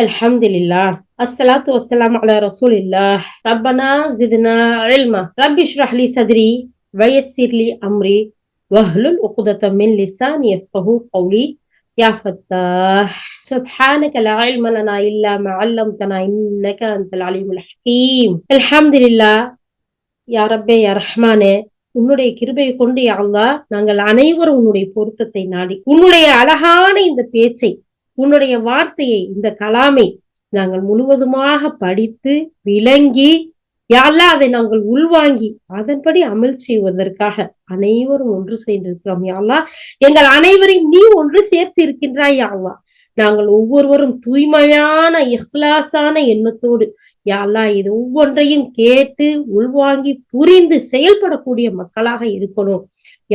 الحمد لله الصلاة والسلام على رسول الله ربنا زدنا علما رب اشرح لي صدري ويسر لي أمري واحلل عقدة من لساني يفقه قولي يا فتاح سبحانك لا علم لنا إلا ما علمتنا إنك أنت العليم الحكيم الحمد لله يا ربي يا رحمانே உன்னுடைய கிருபையை கொண்டு யா அல்லாஹ் நாங்கள் அனைவரும் உன்னுடைய பொருத்தத்தை நாடி உன்னுடைய அழகான இந்த பேச்சை உன்னுடைய வார்த்தையை இந்த கலாமை நாங்கள் முழுவதுமாக படித்து விளங்கி யாரெல்லாம் அதை நாங்கள் உள்வாங்கி அதன்படி அமல் செய்வதற்காக அனைவரும் ஒன்று சேர்ந்திருக்கிறோம் யாழ்லா எங்கள் அனைவரையும் நீ ஒன்று சேர்த்து இருக்கின்றாய் யாழ்லா நாங்கள் ஒவ்வொருவரும் தூய்மையான இஹ்லாசான எண்ணத்தோடு யாழ்லா இது ஒவ்வொன்றையும் கேட்டு உள்வாங்கி புரிந்து செயல்படக்கூடிய மக்களாக இருக்கணும்.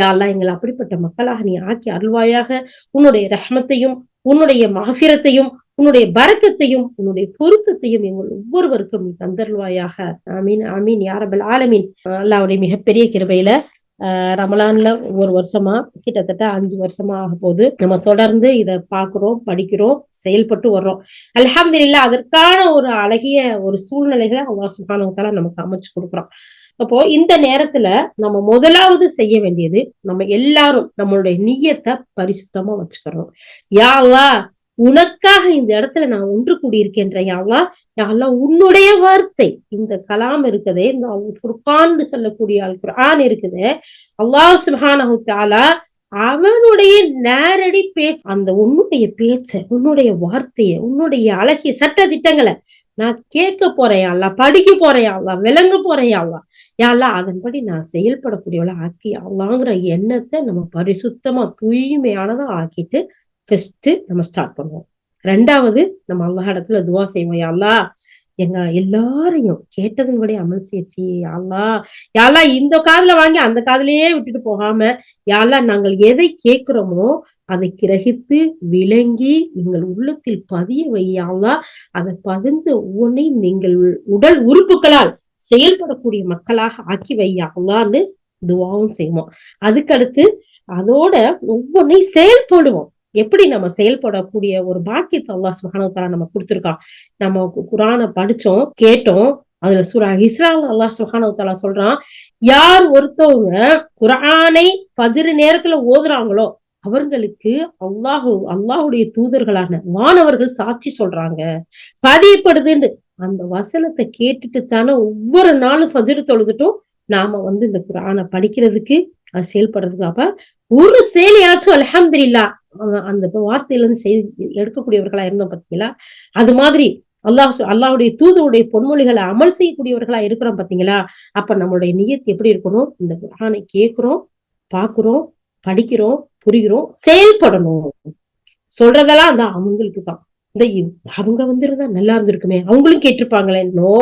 யாரெல்லாம் எங்கள் அப்படிப்பட்ட மக்களாக நீ ஆக்கி அருள்வாயாக உன்னுடைய ரஹ்மத்தையும் உன்னுடைய மகபிரத்தையும் உன்னுடைய பரக்கத்தையும் உன்னுடைய பொருத்தத்தையும் எங்கள் ஒவ்வொருவருக்கும் நீ தந்தருள்வாயாக. ஆமீன் ஆமீன். யாரபல் ஆலமீன். அல்லாவுடைய மிகப்பெரிய கிருபையில ஆஹ் ரமலான்ல ஒவ்வொரு வருஷமா கிட்டத்தட்ட அஞ்சு வருஷமா ஆக போகுது. நம்ம தொடர்ந்து இதை பாக்குறோம் படிக்கிறோம் செயல்பட்டு வர்றோம். அலமதுல்லா அதற்கான ஒரு அழகிய ஒரு சூழ்நிலைகளை அவங்க சுகானவத்தால நமக்கு அமைச்சு கொடுக்குறோம் அப்போ இந்த நேரத்துல நம்ம முதலாவது செய்ய வேண்டியது நம்ம எல்லாரும் நம்மளுடைய நீயத்தை பரிசுத்தமா வச்சுக்கிறோம் யாவா உனக்காக இந்த இடத்துல நான் ஒன்று கூடியிருக்கின்ற யாவா யாவா உன்னுடைய வார்த்தை இந்த கலாம் இருக்குதே இந்த குர்கான்னு சொல்லக்கூடிய அல் குர்ஆன் இருக்குது. அல்லாஹ் சுபானஹு தாலா அவனுடைய நேரடி பேச்சு அந்த உன்னுடைய பேச்ச உன்னுடைய வார்த்தைய உன்னுடைய அழகிய சட்ட திட்டங்களை நான் கேட்க போறேன் அல்ல படிக்க போறேன் அல்ல விளங்க போறேன் அல்ல. யாழ்லா அதன்படி நான் செயல்படக்கூடியவளை ஆக்கி அல்லாங்கிற எண்ணத்தை நம்ம பரிசுத்தமா தூய்மையானதா ஆக்கிட்டு ஃபர்ஸ்ட் நம்ம ஸ்டார்ட் பண்ணுவோம். ரெண்டாவது நம்ம அல்லா இடத்துல துவா செய்வோம். யாழ்லா எங்க எல்லாரையும் கேட்டதன்படி அமல் சேர்ச்சி யாழ்லா யாழ்லா இந்த காதுல வாங்கி அந்த காதுலயே விட்டுட்டு போகாம யாழ்லா நாங்கள் எதை கேட்கிறோமோ அதை கிரகித்து விளங்கி எங்கள் உள்ளத்தில் பதிய வையாளா அதை பதிஞ்ச ஒவ்வொன்றையும் நீங்கள் உடல் உறுப்புகளால் செயல்படக்கூடிய மக்களாக ஆக்கி வையாங்களான்னு துவாவும் செய்வோம். அதுக்கடுத்து அதோட ஒவ்வொன்றையும் செயல்படுவோம். எப்படி நம்ம செயல்படக்கூடிய ஒரு பாக்கியத்தை அல்லா சுகானத்தால நம்ம கொடுத்துருக்கோம் நம்ம குரான படிச்சோம் கேட்டோம். அதுல சுரா இஸ்ரால் அல்லா சுஹானவத்தாலா சொல்றான் யார் ஒருத்தவங்க குரானை பதிரு நேரத்துல ஓதுறாங்களோ அவர்களுக்கு அல்லாஹு அல்லாஹுடைய தூதர்களான மாணவர்கள் சாட்சி சொல்றாங்க. பதியப்படுதுன்னு அந்த வசனத்தை கேட்டுட்டு தானே ஒவ்வொரு நாளும் ஃபஜ்ரு தொழுதுட்டும். நாம வந்து இந்த குரானை படிக்கிறதுக்கு அது செயல்படுறதுக்கு அப்ப ஒரு செயலியாச்சும் அலமதுல்லா அந்த வார்த்தையில இருந்து செய் எடுக்கக்கூடியவர்களா இருந்தோம் பாத்தீங்களா? அது மாதிரி அல்லாஹ் அல்லாஹுடைய தூதருடைய பொன்மொழிகளை அமல் செய்யக்கூடியவர்களா இருக்கிறோம் பாத்தீங்களா? அப்ப நம்மளுடைய நியத்து எப்படி இருக்கணும்? இந்த குரானை கேட்கிறோம் பாக்குறோம் படிக்கிறோம் புரிகிறோம் செயல்படணும். சொல்றதெல்லாம் அந்த அவங்களுக்கு தான் இந்த அவங்க வந்திருந்தா நல்லா இருந்திருக்குமே. அவங்களும் கேட்டிருப்பாங்களே நோ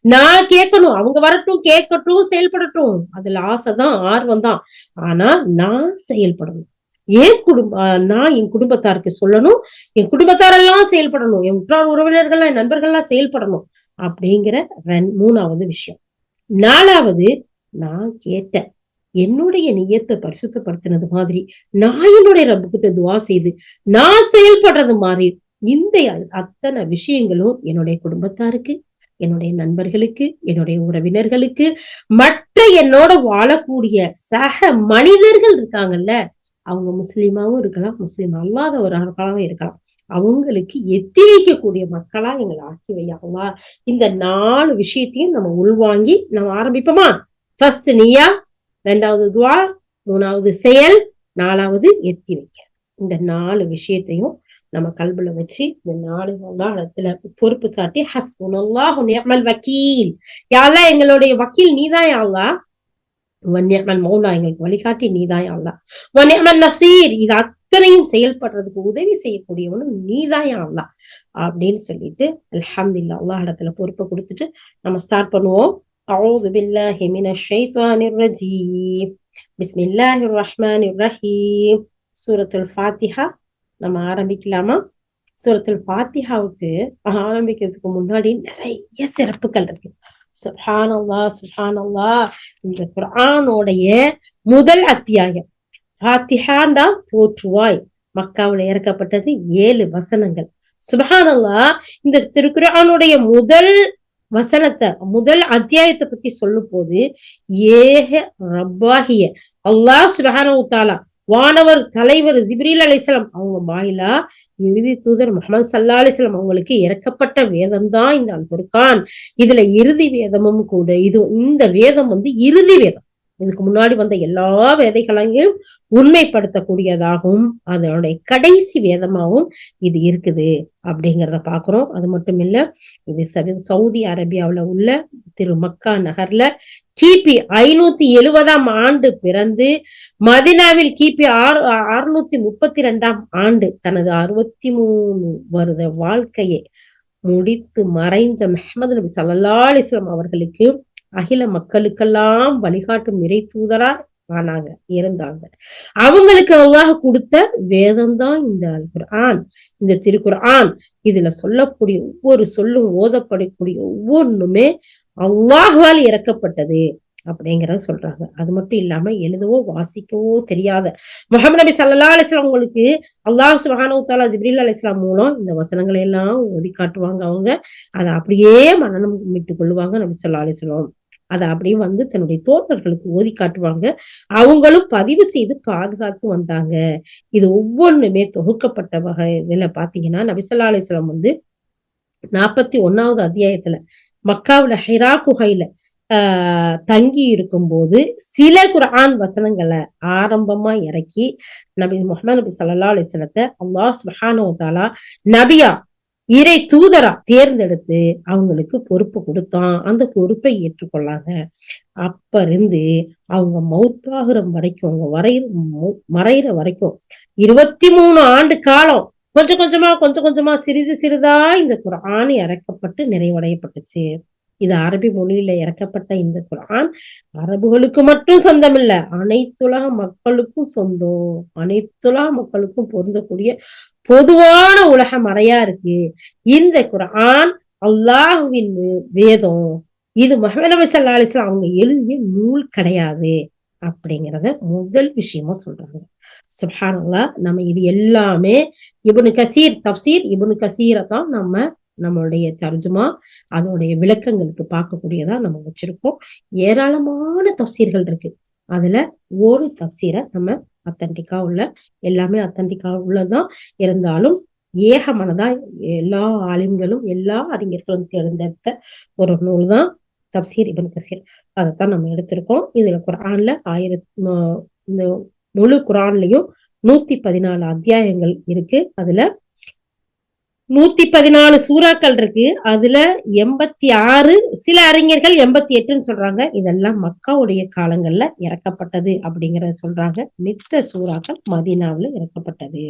நான் கேட்கணும். அவங்க வரட்டும் கேட்கட்டும் செயல்படட்டும். அதுல ஆசைதான் ஆர்வம் தான். ஆனா நான் செயல்படணும். என் குடும்ப நான் என் குடும்பத்தாருக்கு சொல்லணும். என் குடும்பத்தாரெல்லாம் செயல்படணும். என் உற்றார் உறவினர்கள் என் நண்பர்கள்லாம் செயல்படணும். அப்படிங்கிற மூணாவது விஷயம். நாலாவது நான் கேட்டேன். என்னுடைய நியத்தை பரிசுத்தப்படுத்தினது மாதிரி நான் என்னுடைய ரப்புக்கிட்ட துவா செய்து நான் செயல்படுறது மாதிரி இந்த அத்தனை விஷயங்களும் என்னுடைய குடும்பத்தாருக்கு என்னுடைய நண்பர்களுக்கு என்னுடைய உறவினர்களுக்கு மற்ற என்னோட வாழக்கூடிய சக மனிதர்கள் இருக்காங்கல்ல அவங்க முஸ்லீமாவும் இருக்கலாம் முஸ்லீம் அல்லாத அல்லாதவர்களாகவும் இருக்கலாம். அவங்களுக்கு எத்தி வைக்கக்கூடிய மக்களா எங்களை ஆக்கி வையாங்களா இந்த நாலு விஷயத்தையும் நம்ம உள்வாங்கி நம்ம ஆரம்பிப்போமா? ஃபர்ஸ்ட் நீயா ரெண்டாவது துவா மூணாவது செயல் நாலாவது எத்தி வைக்க இந்த நாலு விஷயத்தையும் நம்ம கல்புல வச்சு இந்த நாலு இடத்துல பொறுப்பு சாட்டி ஹஸ்புனல்லாஹ் வக்கீல் யாரெல்லாம் எங்களுடைய வக்கீல் நீதான் யாழ்லா வன்யமன் மௌலா எங்களுக்கு வழிகாட்டி நீதான் யாழ்லா வன்யமன் நசீர் இது அத்தனையும் செயல்படுறதுக்கு உதவி செய்யக்கூடியவனும் நீதான் யாழ்லா அப்படின்னு சொல்லிட்டு அல்ஹம்துல்லா அல்லா இடத்துல பொறுப்பை கொடுத்துட்டு நம்ம ஸ்டார்ட் பண்ணுவோம் أعوذ بالله من الشيطان الرجيم بسم الله الرحمن الرحيم சூரத்துல் ஃபாத்திஹா நம்ம ஆரம்பிக்கலாமா? சுரத்தில் பாத்திஹாவுக்கு ஆரம்பிக்கிறதுக்கு முன்னாடி நிறைய சிறப்புகள் இருக்கு. சுஹானல்லா சுஹானல்லா இந்த குரானோடைய முதல் அத்தியாயம். பாத்திஹாண்டா தோற்றுவாய். மக்காவுல இறக்கப்பட்டது ஏழு வசனங்கள். சுபஹானல்லா இந்த திருக்குறானுடைய முதல் வசனத்தை முதல் அத்தியாயத்தை பத்தி சொல்லும் போது ஏக ரப்பாகிய. அல்லாஹ் சுபஹானு தாலா வானவர் தலைவர் ஜிப்ரீல் அலிஸ்லாம் அவங்க வாயிலா இறுதி தூதர் முகமது சல்லா அலிஸ்லாம் அவங்களுக்கு இறக்கப்பட்ட வேதம் தான் இந்த அல் குர்கான். இதுல இறுதி வேதமும் கூட இது இந்த வேதம் வந்து இறுதி வேதம். இதுக்கு முன்னாடி வந்த எல்லா வேதைகளையும் உண்மைப்படுத்தக்கூடியதாகவும் அதனுடைய கடைசி வேதமாகவும் இது இருக்குது அப்படிங்கிறத பாக்குறோம் அது மட்டும் இல்ல இது சவுதி அரேபியாவுல உள்ள திரு மக்கா நகர்ல கிபி ஐநூத்தி எழுபதாம் ஆண்டு பிறந்து மதினாவில் கிபி ஆறு அறுநூத்தி முப்பத்தி ரெண்டாம் ஆண்டு தனது அறுபத்தி மூணு வருட வாழ்க்கையை முடித்து மறைந்த மெஹமது நபி சல்லா அலிஸ்லாம் அவர்களுக்கு அகில மக்களுக்கெல்லாம் வழிகாட்டும் நிறை தூதரா ஆனாங்க இருந்தாங்க. அவங்களுக்கு அல்லாஹ் கொடுத்த வேதம் தான் இந்த அல் ஆண் இந்த திருக்குற ஆண் இதுல சொல்லக்கூடிய ஒவ்வொரு சொல்லும் ஓதப்படக்கூடிய ஒவ்வொன்றுமே அல்லாஹால் இறக்கப்பட்டது அப்படிங்கறத சொல்றாங்க. அது மட்டும் இல்லாம எழுதவோ வாசிக்கவோ தெரியாத. முகமது நபி சல்லா அலிஸ்லாம் அவங்களுக்கு அல்லாஹ் சுஹானு தாலா ஜிப்ரீல் அலிஸ்லாம் மூலம் இந்த வசனங்களை எல்லாம் ஒதுக்காட்டுவாங்க காட்டுவாங்க அவங்க. அதை அப்படியே மனநம் விட்டு கொள்ளுவாங்க நபி சொல்லா அலிஸ்லாம் அதை அப்படியே வந்து தன்னுடைய தோழர்களுக்கு ஓதி காட்டுவாங்க. அவங்களும் பதிவு செய்து பாதுகாத்து வந்தாங்க. இது ஒவ்வொன்றுமே தொகுக்கப்பட்ட வகையில பாத்தீங்கன்னா நபிசல்லா அலிஸ்லாம் வந்து நாற்பத்தி ஒன்னாவது அத்தியாயத்துல மக்காவுல ஹிரா குகையில ஆஹ் தங்கி இருக்கும்போது சில குரான் வசனங்களை ஆரம்பமா இறக்கி நபி முகமது நபி சல்லா அலிஸ்லத்தை அல்லாஹ் சுஹானோ தாலா நபியா இறை தூதரா தேர்ந்தெடுத்து அவங்களுக்கு பொறுப்பு கொடுத்தான். அந்த பொறுப்பை ஏற்றுக்கொள்ளாங்க அப்ப இருந்து அவங்க மௌத்தாகிற வரைக்கும் அவங்க வரைய மறையிற வரைக்கும் இருபத்தி மூணு ஆண்டு காலம் கொஞ்சம் கொஞ்சமா கொஞ்சம் கொஞ்சமா சிறிது சிறிதா இந்த குரான் இறக்கப்பட்டு நிறைவடையப்பட்டுச்சு. இது அரபி மொழியில இறக்கப்பட்ட இந்த குரான் அரபுகளுக்கு மட்டும் சொந்தம் இல்ல அனைத்துலக மக்களுக்கும் சொந்தம் அனைத்துலக மக்களுக்கும் பொருந்தக்கூடிய பொதுவான உலக மறையா இருக்கு. இந்த குரான் அல்லாஹுவின் வேதம். இது மஹமது சல்லா அலிஸ்லாம் அவங்க எழுதிய நூல் கிடையாது. அப்படிங்கிறத முதல் விஷயமா சொல்றாங்க. சுஹானல்லா நம்ம இது எல்லாமே இபுனு கசீர் தப்சீர் இபுனு கசீரை தான் நம்ம நம்மளுடைய தர்ஜுமா அதனுடைய விளக்கங்களுக்கு பார்க்கக்கூடியதா நம்ம வச்சிருக்கோம். ஏராளமான தப்சீர்கள் இருக்கு. அதுல ஒரு தப்சீரை நம்ம அத்தன்டிக்கா உள்ள எல்லாமே அத்தன்டிக்கா உள்ளதான் இருந்தாலும் ஏகமனதா எல்லா ஆலிம்களும் எல்லா அறிஞர்களும் தேர்ந்தெடுத்த ஒரு நூல் தான் தப்சீர் இபன் கசீர். அதைத்தான் நம்ம எடுத்திருக்கோம். இதுல குரான்ல ஆயிரத்தி முழு குரான்லயும் நூத்தி பதினாலு அத்தியாயங்கள் இருக்கு. அதுல நூத்தி பதினாலு சூறாக்கள் இருக்கு. அதுல எண்பத்தி ஆறு சில அறிஞர்கள் எண்பத்தி எட்டுன்னு சொல்றாங்க. இதெல்லாம் மக்காவுடைய காலங்கள்ல இறக்கப்பட்டது அப்படிங்கறத சொல்றாங்க. மித்த சூறாக்கள் மதீனாவுல இறக்கப்பட்டது.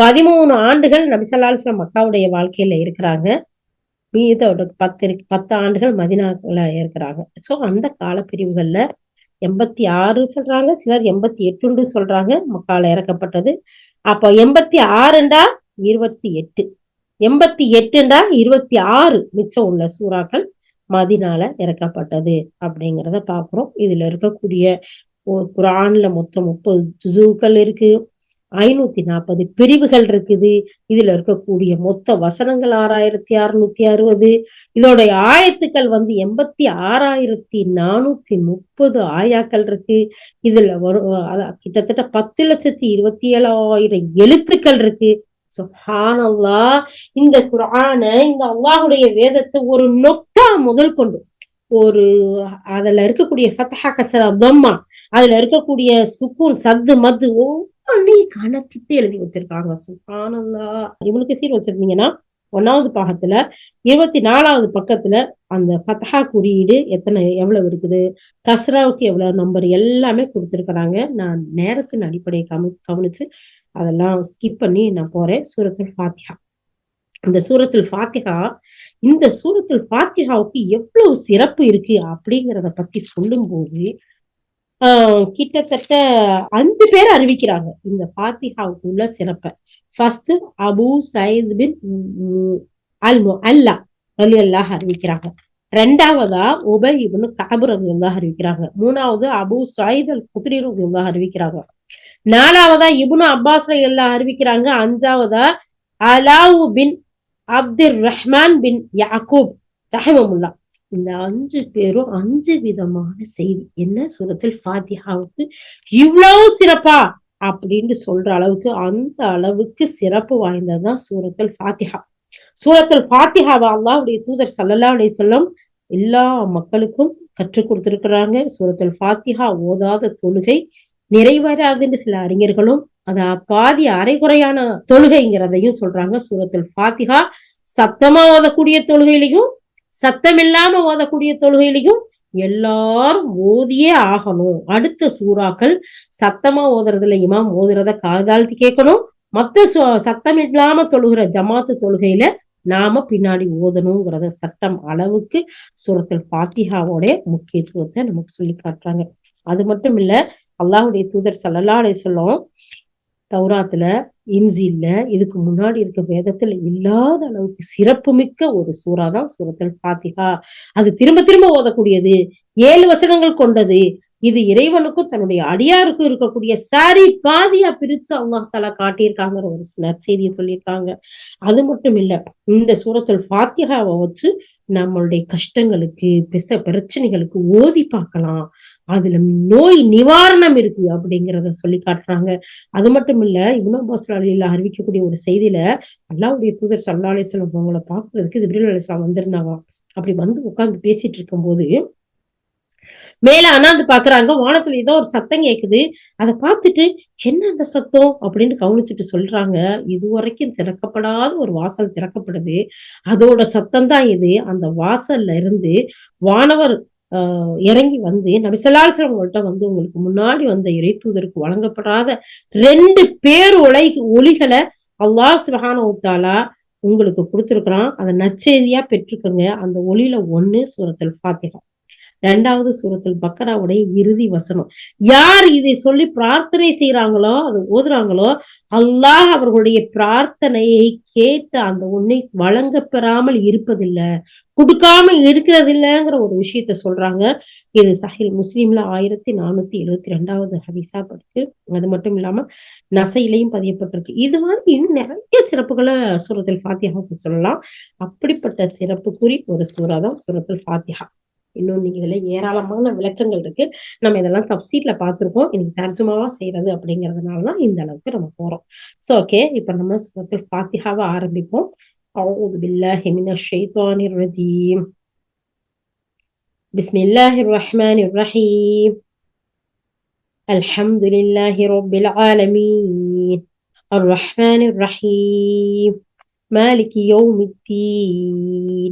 பதிமூணு ஆண்டுகள் நபிசல்லாஸ்லாம் மக்காவுடைய வாழ்க்கையில இருக்கிறாங்க. மீதோட பத்து பத்து ஆண்டுகள் மதினாக்குள்ள இருக்கிறாங்க. சோ அந்த கால பிரிவுகள்ல எண்பத்தி ஆறு சொல்றாங்க சிலர் எண்பத்தி எட்டுன்னு சொல்றாங்க மக்கால இறக்கப்பட்டது. அப்போ எண்பத்தி ஆறுண்டா இருபத்தி எட்டு. எண்பத்தி எட்டுண்டா இருபத்தி ஆறு மிச்சம் உள்ள சூறாக்கள் மதினால இறக்கப்பட்டது அப்படிங்கிறத பாக்குறோம் இதுல இருக்கக்கூடிய குரான்ல மொத்தம் முப்பது ஜூக்கள் இருக்கு. ஐநூத்தி நாற்பது பிரிவுகள் இருக்குது. இதுல இருக்கக்கூடிய மொத்த வசனங்கள் ஆறாயிரத்தி அறுநூத்தி அறுபது. இதோடைய ஆயத்துக்கள் வந்து எண்பத்தி ஆறாயிரத்தி நானூத்தி முப்பது ஆயாக்கள் இருக்கு. இதுல வரும் கிட்டத்தட்ட பத்து லட்சத்தி இருபத்தி ஏழாயிரம் எழுத்துக்கள் இருக்கு. சுஹானல்லா இந்த குரான இந்த அல்லாஹுடைய வேதத்தை ஒரு நொக்கா முதல் கொண்டு. ஒரு அதுல இருக்கக்கூடிய ஃபத்தஹா கசரா தம்மா அதுல இருக்கக்கூடிய சுக்கூன் சத்து மத்து ஒவ்வொன்றையும் கணக்கிட்டு எழுதி வச்சிருக்காங்க. சுஹானல்லா. இவனுக்கு சீர் வச்சிருந்தீங்கன்னா ஒன்னாவது பாகத்துல இருபத்தி நாலாவது பக்கத்துல அந்த ஃபத்தஹா குறியீடு எத்தனை எவ்வளவு இருக்குது கஸ்ராவுக்கு எவ்வளவு நம்பர் எல்லாமே கொடுத்துருக்கிறாங்க. நான் நேரத்தின் அடிப்படையை கவனிச்சு அதெல்லாம் ஸ்கிப் பண்ணி நான் போறேன். சூரத்துல் ஃபாத்திஹா. இந்த சூரத்துல் ஃபாத்திஹா இந்த சூரத்துல் ஃபாத்திஹாவுக்கு எவ்வளவு சிறப்பு இருக்கு அப்படிங்கிறத பத்தி சொல்லும் போது ஆஹ் கிட்டத்தட்ட அஞ்சு பேர் அறிவிக்கிறாங்க இந்த ஃபாத்திஹாவுக்கு உள்ள சிறப்பை. ஃபர்ஸ்ட் அபு சயித் பின் அல் அல்லா அலி அல்லாஹ் அறிவிக்கிறாங்க. ரெண்டாவதா உபை இவனு கபர் தான் அறிவிக்கிறாங்க. மூணாவது அபு சயித் அல் குத்ரி ரலியல்லாஹ் அறிவிக்கிறாங்க. நாலாவதா இபுனு அப்பாஸ் எல்லாம் அறிவிக்கிறாங்க. அஞ்சாவதா அலாவு பின் அப்துல் ரஹ்மான் பின் யாக்கூப் ரஹமமுல்லா இந்த அஞ்சு பேரும் அஞ்சு விதமான செய்தி. என்ன? சூரத்தில் ஃபாத்திஹாவுக்கு இவ்வளவு சிறப்பா அப்படின்னு சொல்ற அளவுக்கு அந்த அளவுக்கு சிறப்பு வாய்ந்ததுதான் சூரத்தில் ஃபாத்திஹா. சூரத்தில் ஃபாத்திஹாவா அல்லாவுடைய தூதர் சல்லல்லா அலி சொல்லம் எல்லா மக்களுக்கும் கற்றுக் கொடுத்திருக்கிறாங்க. சூரத்தில் ஃபாத்திஹா ஓதாத தொழுகை நிறைவேறாதுன்னு சில அறிஞர்களும் அத பாதி அரைகுறையான தொழுகைங்கிறதையும் சொல்றாங்க. சூரத்தில் ஃபாத்திகா சத்தமா ஓதக்கூடிய தொழுகையிலையும் சத்தம் இல்லாம ஓதக்கூடிய தொழுகையிலையும் எல்லாரும் ஓதியே ஆகணும். அடுத்த சூறாக்கள் சத்தமா ஓதுறதுல இமாம் ஓதுறத காதாழ்த்தி கேட்கணும். மத்த சத்தம் இல்லாம தொழுகிற ஜமாத்து தொழுகையில நாம பின்னாடி ஓதணுங்கிறத சட்டம் அளவுக்கு சூரத்தில் பாத்திகாவோட முக்கியத்துவத்தை நமக்கு சொல்லி காட்டுறாங்க. அது மட்டும் இல்ல அல்லாஹுடைய தூதர் சல்லல்லாலே சொல்லும் தௌராத்துல இன்சில்ல இதுக்கு முன்னாடி இருக்க வேதத்துல இல்லாத அளவுக்கு சிறப்புமிக்க ஒரு சூறா தான் சூரத்தில் பாத்திகா அது திரும்ப திரும்ப ஓதக்கூடியது. ஏழு வசனங்கள் கொண்டது. இது இறைவனுக்கும் தன்னுடைய அடியாருக்கும் இருக்கக்கூடிய சாரி பாதியா பிரிச்சு அல்லாஹ் தலா காட்டியிருக்காங்கிற ஒரு நற்செய்தியை சொல்லியிருக்காங்க. அது மட்டும் இல்ல இந்த சூரத்தில் பாத்தியாவை வச்சு நம்மளுடைய கஷ்டங்களுக்கு பெச பிரச்சனைகளுக்கு ஓதி பார்க்கலாம். அதுல நோய் நிவாரணம் இருக்கு அப்படிங்கிறத சொல்லி காட்டுறாங்க. அது மட்டும் இல்ல இப்னு அப்பாஸ் அறிவிக்கக்கூடிய ஒரு செய்தியில அல்லாவுடைய தூதர் சல்லா அலிஸ்லாம் அவங்கள பாக்குறதுக்கு ஜிப்ரில் அலிஸ்லாம் வந்திருந்தாங்க அப்படி வந்து உட்கார்ந்து பேசிட்டு இருக்கும்போது மேல அண்ணாந்து பாக்குறாங்க. வானத்துல ஏதோ ஒரு சத்தம் கேக்குது. அதை பார்த்துட்டு என்ன அந்த சத்தம் அப்படின்னு கவனிச்சுட்டு சொல்றாங்க. இது வரைக்கும் திறக்கப்படாத ஒரு வாசல் திறக்கப்படுது. அதோட சத்தம் தான் இது. அந்த வாசல்ல இருந்து வானவர் இறங்கி வந்து நபிசலாசவங்கள்ட்ட வந்து உங்களுக்கு முன்னாடி வந்த இறை தூதருக்கு வழங்கப்படாத ரெண்டு பேர் ஒளை ஒளிகளை அல்லாஹ் சுபஹான உங்களுக்கு கொடுத்துருக்குறான். அதை நச்செய்தியா பெற்றுக்கோங்க. அந்த ஒளியில ஒண்ணு சூரத்தில் ஃபாத்திகா ரெண்டாவது சூரத்தில் பக்கராவுடைய இறுதி வசனம். யார் இதை சொல்லி பிரார்த்தனை செய்யறாங்களோ அது ஓதுறாங்களோ அல்லாஹ் அவர்களுடைய பிரார்த்தனையை கேட்டு அந்த உன்னை வழங்க பெறாமல் இருப்பதில்லை கொடுக்காம இருக்கிறது இல்லைங்கிற ஒரு விஷயத்த சொல்றாங்க. இது சஹில் முஸ்லீம்ல ஆயிரத்தி நானூத்தி எழுபத்தி ரெண்டாவது ஹரிசா படுத்து அது மட்டும் இல்லாம நசையிலையும் பதியப்பட்டிருக்கு. இது மாதிரி இன்னும் நிறைய சிறப்புகளை சூரத்தில் ஃபாத்தியாவுக்கு சொல்லலாம். அப்படிப்பட்ட சிறப்பு ஒரு சூறா தான் சூரத்தில் ஃபாத்தியா இன்னும் நீங்க இதுல ஏராளமான விளக்கங்கள் இருக்கு நம்ம இதெல்லாம் தப்சீட்ல பார்த்திருக்கோம் இன்னைக்கு தர்ஜுமாவா செய்யறது அப்படிங்கறதுனாலதான் இந்த அளவுக்கு நம்ம போறோம் சோ ஓகே இப்ப நம்ம சுரத்தில் பாத்தியாவை ஆரம்பிப்போம் أعوذ بالله من الشيطان الرجيم بسم الله الرحمن الرحيم الحمد لله رب العالمين الرحمن الرحيم مالك يوم الدين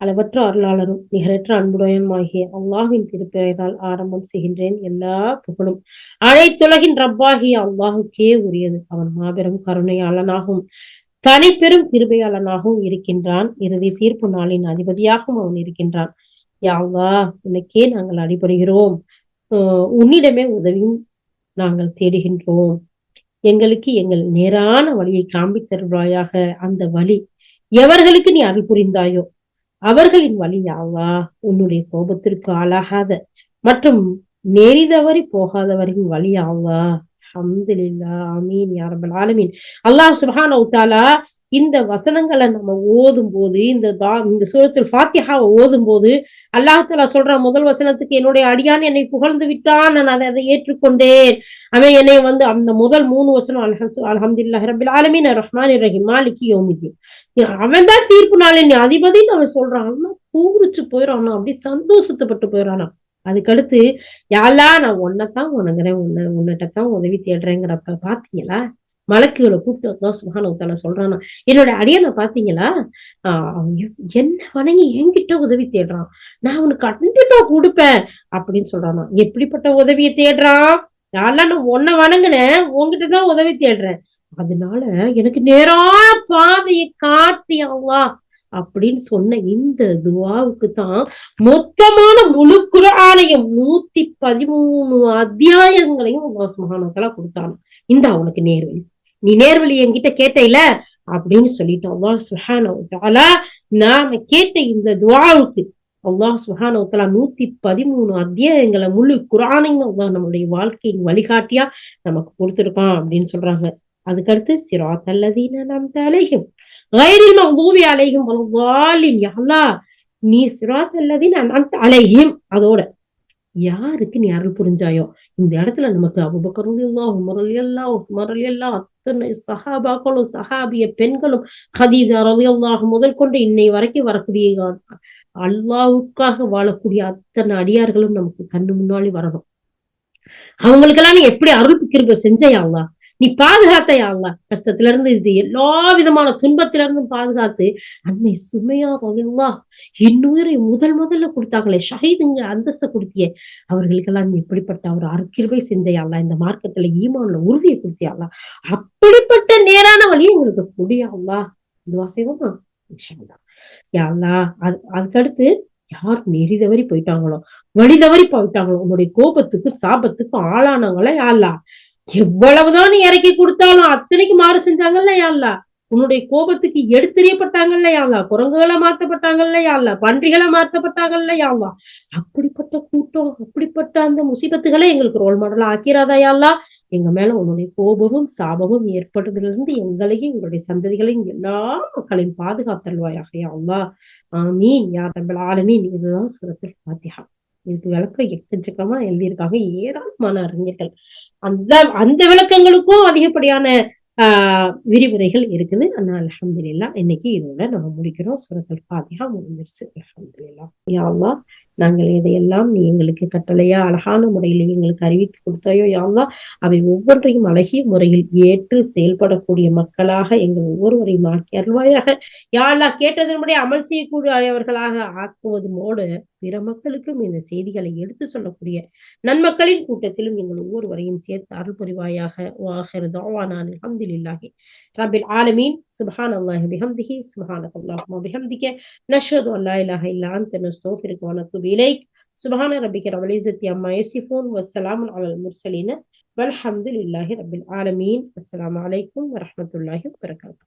அளவற்ற அருளாளரும் நிகரற்ற அன்புடையனுமாகிய அல்லாஹின் திருப்பெயரால் ஆரம்பம் செய்கின்றேன் எல்லா புகழும். அனைத்துலகின் ரப்பாகிய அல்லாஹுக்கே உரியது. அவன் மாபெரும் கருணையாளனாகவும் பெரும் கிருபையாளனாகவும் இருக்கின்றான். இறுதி தீர்ப்பு நாளின் அதிபதியாகவும் அவன் இருக்கின்றான். யாவா உனக்கே நாங்கள் அடிபடுகிறோம். உன்னிடமே உதவியும் நாங்கள் தேடுகின்றோம். எங்களுக்கு எங்கள் நேரான வழியை காண்பித்தருவாயாக அந்த வழி எவர்களுக்கு நீ அருள் புரிந்தாயோ அவர்களின் வழி யாவா? உன்னுடைய கோபத்திற்கு ஆளாகாத மற்றும் நெறிதவறி போகாதவரின் வழி ஆவா அஹமதுல்லா அமீன் யாரபல் ஆலமீன். அல்லாஹ் சுபான் இந்த வசனங்களை நம்ம ஓதும் போது இந்த இந்த சூரத்தில் ஃபாத்தியாவை ஓதும் போது அல்லாஹால சொல்ற முதல் வசனத்துக்கு என்னுடைய அடியான் என்னை புகழ்ந்து விட்டான் நான் அதை அதை ஏற்றுக்கொண்டேன். அவன் என்னை வந்து அந்த முதல் மூணு வசனம் அலஹம் அலமதுல்லா ரபில் ஆலமின் ரஹ்மான் ரஹிம் மாலிகி யோமிதி அவன் தான் தீர்ப்பு நாளின் அதிபதினு அவன் சொல்றான். பூரிச்சு போயிடறான் அப்படி சந்தோஷத்துப்பட்டு போயிடறானா அதுக்கடுத்து யாரா நான் ஒன்னத்தான் உணங்குறேன் உன்ன உன்னிட்ட தான் உதவி தேடுறேங்கிறப்ப பாத்தீங்களா? மலக்குகளை கூப்பிட்டு தான் சுகானவத்தால சொல்றானா. என்னோட அடியனை பாத்தீங்களா? ஆஹ் என்ன வணங்கி என்கிட்ட உதவி தேடுறான். நான் உனக்கு கண்டிப்பா கொடுப்பேன் அப்படின்னு சொல்றானா. எப்படிப்பட்ட உதவியை தேடுறான் யாரெல்லாம் நான் உன்னை வணங்கினேன் உங்ககிட்டதான் உதவி தேடுறேன். அதனால எனக்கு நேரா பாதையை காட்டி அப்படின்னு சொன்ன இந்த துவாவுக்கு தான் மொத்தமான முழு குரானையும் நூத்தி பதிமூணு அத்தியாயங்களையும் அல்லாஹ் சுப்ஹானஹு கொடுத்தாங்க இந்த அவனுக்கு நேர்வழி நீ நேர்வழி என்கிட்ட கேட்டையில அப்படின்னு சொல்லிட்டு அல்லாஹ் சுஹானஹு நாம கேட்ட இந்த துவாவுக்கு அல்லாஹ் சுஹானஹு நூத்தி பதிமூணு அத்தியாயங்களை முழு குரானையும் அல்லாஹ் நம்மளுடைய வாழ்க்கையின் வழிகாட்டியா நமக்கு கொடுத்திருக்கான் அப்படின்னு சொல்றாங்க. அதுக்கடுத்து சிரா தல்லதீன நாம் தலையும் கைரில் மகதூபி அலைஹிம் வலதாலின் யல்லா நீ சிராத் அல்லதீன நாம் அதோட யாருக்கு நீ அருள் புரிஞ்சாயோ? இந்த இடத்துல நமக்கு அபுபக்கர் ரலியல்லாஹு அத்தனை சஹாபாக்களும் சஹாபிய பெண்களும் ஹதீஜா ரலியல்லாஹு முதல் கொண்டு இன்னை வரைக்கும் வரக்கூடிய அல்லாவுக்காக வாழக்கூடிய அத்தனை அடியார்களும் நமக்கு கண்ணு முன்னாடி வரணும். அவங்களுக்கெல்லாம் நீ எப்படி அருள் கிருப செஞ்சையா நீ பாதுகாத்தையா அல்லா கஷ்டத்துல இருந்து இது எல்லா விதமான துன்பத்தில இருந்தும் பாதுகாத்து அன்னை சுமையா ரலியல்லாஹ் இன்னுயிரை முதல் முதல்ல கொடுத்தாங்களே ஷஹீதுங்க அந்தஸ்தை கொடுத்தியே. அவர்களுக்கெல்லாம் நீ எப்படிப்பட்ட ஒரு அருக்கிருவை செஞ்சையால இந்த மார்க்கத்துல ஈமான்ல உறுதியை கொடுத்தியாளா அப்படிப்பட்ட நேரான வழியை உங்களுக்கு முடியாங்களா இதுவா செய்வோமா? யாழ்லா அது அதுக்கடுத்து யார் நெறி தவறி போயிட்டாங்களோ வழி தவறி போயிட்டாங்களோ உன்னுடைய கோபத்துக்கு சாபத்துக்கு ஆளானாங்களா யாழ்லா எவ்வளவுதான் நீ இறக்கி கொடுத்தாலும் அத்தனைக்கு மாறு செஞ்சாங்கல்ல யாழ்லா உன்னுடைய கோபத்துக்கு எடுத்தெறியப்பட்டாங்கல்ல யாழ்லா குரங்குகளை மாத்தப்பட்டாங்கல்ல யாழ்லா பன்றிகளை மாற்றப்பட்டாங்கல்ல யாழ்லா அப்படிப்பட்ட கூட்டம் அப்படிப்பட்ட அந்த முசிபத்துகளை எங்களுக்கு ரோல் மாடலா ஆக்கிறாதா யாழ்லா எங்க மேல உன்னுடைய கோபமும் சாபமும் ஏற்பட்டதிலிருந்து எங்களையும் எங்களுடைய சந்ததிகளையும் எல்லா மக்களையும் பாதுகாத்தல்வாயாக யாழ்லா ஆமீன். யார் ரப்பல் ஆலமீன். இதுதான் சுரத்தில் பாத்தியா இதுக்கு விளக்கம் எக்கச்சக்கமா எழுதியிருக்காங்க. ஏராளமான அறிஞர்கள். அந்த அந்த விளக்கங்களுக்கும் அதிகப்படியான ஆஹ் விரிவுரைகள் இருக்குது. ஆனா அலமதுல்லா இன்னைக்கு இதோட நம்ம முடிக்கிறோம். சுரத்தல் பாதியா முடிஞ்சிருச்சு. அலமதுல்லா யாவா நாங்கள் இதையெல்லாம் நீ எங்களுக்கு கட்டளையா அழகான முறையில் எங்களுக்கு அறிவித்து கொடுத்தாயோ யாவா அவை ஒவ்வொன்றையும் அழகிய முறையில் ஏற்று செயல்படக்கூடிய மக்களாக எங்கள் ஒவ்வொருவரையும் ஆக்கி அருள்வாயாக. யாழ்லா கேட்டதன்படி அமல் செய்யக்கூடியவர்களாக ஆக்குவதுமோடு பிற மக்களுக்கும் இந்த செய்திகளை எடுத்து சொல்லக்கூடிய நன்மக்களின் கூட்டத்திலும் எங்கள் ஒவ்வொருவரையும் சேர்த்து அருள் புரிவாயாக வாஹிர் தாவானான் ரபில் ஆலமீன். سبحان الله بحمده سبحانك اللهم بحمدك نشهد أن لا إله إلا أنت نستغفرك ونتوب إليك سبحان ربك رب العزة عما يصفون والسلام على المرسلين والحمد لله رب العالمين السلام عليكم ورحمة الله وبركاته